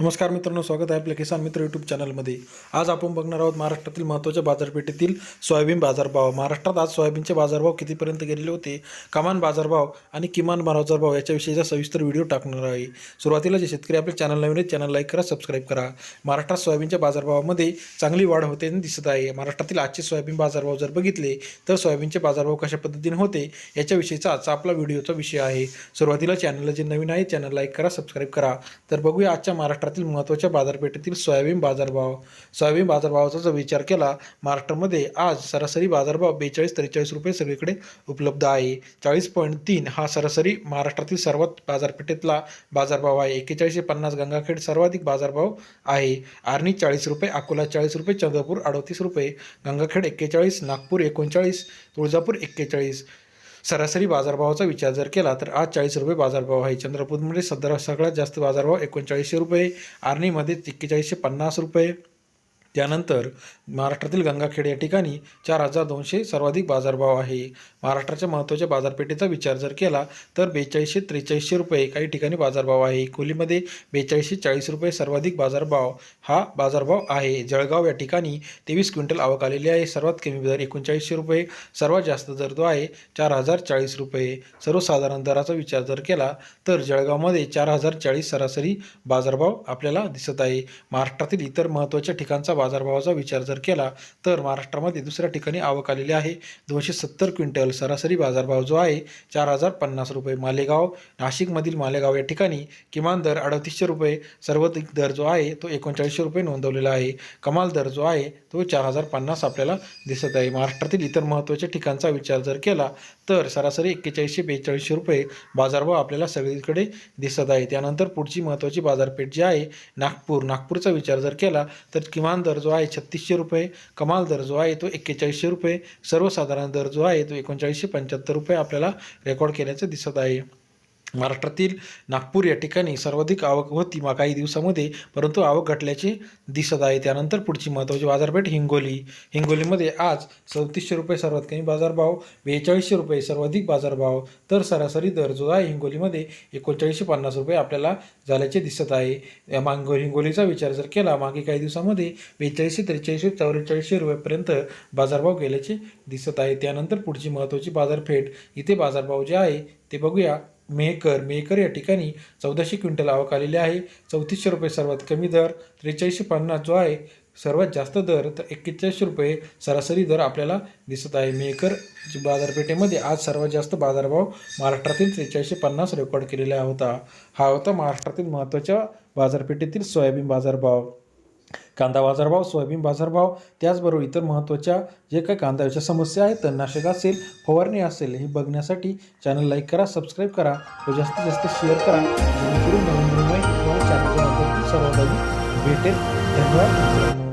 नमस्कार मित्रांनो स्वागत आहे आपल्या किसान मित्र यूट्यूब चॅनलमध्ये आज आपण बघणार आहोत महाराष्ट्रातील महत्त्वाच्या बाजारपेठेतील सोयाबीन बाजारभाव. महाराष्ट्रात आज सोयाबीनचे बाजारभाव कितीपर्यंत गेलेले होते कमान बाजारभाव आणि किमान बाजारभाव याच्याविषयीचा सविस्तर व्हिडिओ टाकणार आहे. सुरुवातीला जे शेतकरी आपल्या चॅनल नवीन आहेत चॅनल लाईक करा सबस्क्राईब करा. महाराष्ट्रात सोयाबीनच्या बाजारभावामध्ये चांगली वाढ होते दिसत आहे. महाराष्ट्रातील आजचे सोयाबीन बाजारभाव जर बघितले तर सोयाबीनचे बाजारभाव कशा पद्धतीने होते याच्याविषयीचा आजचा आपला व्हिडिओचा विषय आहे. सुरुवातीला चॅनलला जे नवीन आहे चॅनल लाईक करा सबस्क्राईब करा. तर बघूया आजच्या महाराष्ट्रातील महत्त्वाच्या बाजारपेठेतील सोयाबीन बाजारभाव. सोयाबीन बाजारभावाचा जर विचार केला महाराष्ट्रामध्ये आज सरासरी बाजारभाव बेचाळीस त्रेचाळीस रुपये सगळीकडे उपलब्ध आहे. चाळीस पॉईंट तीन हा सरासरी महाराष्ट्रातील सर्वात बाजारपेठेतला बाजारभाव आहे. एक्केचाळीसशे पन्नास गंगाखेड सर्वाधिक बाजारभाव आहे. आर्णी चाळीस रुपये अकोला चाळीस रुपये चंद्रपूर अडतीस रुपये गंगाखेड एक्केचाळीस नागपूर एकोणचाळीस तुळजापूर एक्केचाळीस. सरासरी बाजारभावाचा विचार जर केला तर आज चाळीस रुपये बाजारभाव आहे. चंद्रपूरमध्ये सध्या सगळ्यात जास्त बाजारभाव एकोणचाळीसशे रुपये आर्णीमध्ये एक्केचाळीसशे पन्नास रुपये. त्यानंतर महाराष्ट्रातील गंगाखेड या ठिकाणी चार हजार दोनशे सर्वाधिक बाजारभाव आहे. महाराष्ट्राच्या महत्त्वाच्या बाजारपेठेचा विचार जर केला तर बेचाळीसशे त्रेचाळीसशे रुपये काही ठिकाणी बाजारभाव आहे. खोलीमध्ये बेचाळीसशे चाळीस रुपये सर्वाधिक बाजारभाव हा बाजारभाव आहे. जळगाव या ठिकाणी तेवीस क्विंटल आवक आलेली आहे. सर्वात कमी दर एकोणचाळीसशे रुपये सर्वात जास्त दर जो आहे चार हजार चाळीस रुपये. सर्वसाधारण दराचा विचार जर केला तर जळगावमध्ये चार हजार चाळीस सरासरी बाजारभाव आपल्याला दिसत आहे. महाराष्ट्रातील इतर महत्त्वाच्या ठिकाणचा बाजारभावाचा विचार जर केला तर महाराष्ट्रामध्ये दुसऱ्या ठिकाणी आवक आलेली आहे. दोनशे सत्तर क्विंटल सरासरी बाजारभाव जो आहे चार हजार पन्नास रुपये मालेगाव. नाशिकमधील मालेगाव या ठिकाणी किमान दर अडतीसशे रुपये. सर्वाधिक दर जो आहे तो एकोणचाळीसशे रुपये नोंदवलेला आहे. कमाल दर जो आहे तो चार हजार पन्नास आपल्याला दिसत आहे. महाराष्ट्रातील इतर महत्त्वाच्या ठिकाणचा विचार जर केला तर सरासरी एक्केचाळीसशे बेचाळीसशे रुपये बाजारभाव आपल्याला सगळीकडे दिसत आहे. त्यानंतर पुढची महत्त्वाची बाजारपेठ जी आहे नागपूर. नागपूरचा विचार जर केला तर किमान दर दर जो आहे छत्तीसशे रुपये. कमाल दर जो आहे तो एक्केचाळीसशे रुपये. सर्वसाधारण दर जो आहे तो एकोणचाळीसशे पंच्याहत्तर रुपये आपल्याला रेकॉर्ड केल्याचं दिसत आहे. महाराष्ट्रातील नागपूर या ठिकाणी सर्वाधिक आवक होती मा काही दिवसामध्ये परंतु आवक घटल्याचे दिसत आहे. त्यानंतर पुढची महत्त्वाची बाजारपेठ हिंगोली. हिंगोलीमध्ये आज चौतीसशे रुपये सर्वात कमी बाजारभाव बेचाळीसशे रुपये सर्वाधिक बाजारभाव. तर सरासरी दर जो आहे हिंगोलीमध्ये एकोणचाळीसशे पन्नास रुपये आपल्याला झाल्याचे दिसत आहे. या मांगो हिंगोलीचा विचार जर केला मागे काही दिवसामध्ये बेचाळीसशे त्रेचाळीसशे चौवेचाळीसशे रुपयेपर्यंत बाजारभाव गेल्याचे दिसत आहे. त्यानंतर पुढची महत्त्वाची बाजारपेठ इथे बाजारभाव जे आहे ते बघूया. मेहकर मेहकर या ठिकाणी चौदाशे क्विंटल आवक आलेली आहे. चौतीसशे रुपये सर्वात कमी दर त्रेचाळीसशे पन्नास जो आहे सर्वात जास्त दर तर एक्केचाळीसशे रुपये सरासरी दर आपल्याला दिसत आहे. मेहकर बाजारपेठेमध्ये आज सर्वात जास्त बाजारभाव महाराष्ट्रातील त्रेचाळीसशे पन्नास रेकॉर्ड केलेला होता. हा होता महाराष्ट्रातील महत्त्वाच्या बाजारपेठेतील सोयाबीन बाजारभाव. कांदा बाजारभाव सोयाबीन बाजारभाव त्याचबरोबर इतर महत्त्वाच्या जे काही कांद्याच्या समस्या आहेत तणनाशक असेल फवारणी असेल हे बघण्यासाठी चॅनल लाईक करा सबस्क्राईब करा व जास्तीत जास्त शेअर करा. जेणेकरून नवीन नवीन माहिती तुम्हाला चॅनलच्या माध्यमातून सर्वात भेटेल. धन्यवाद.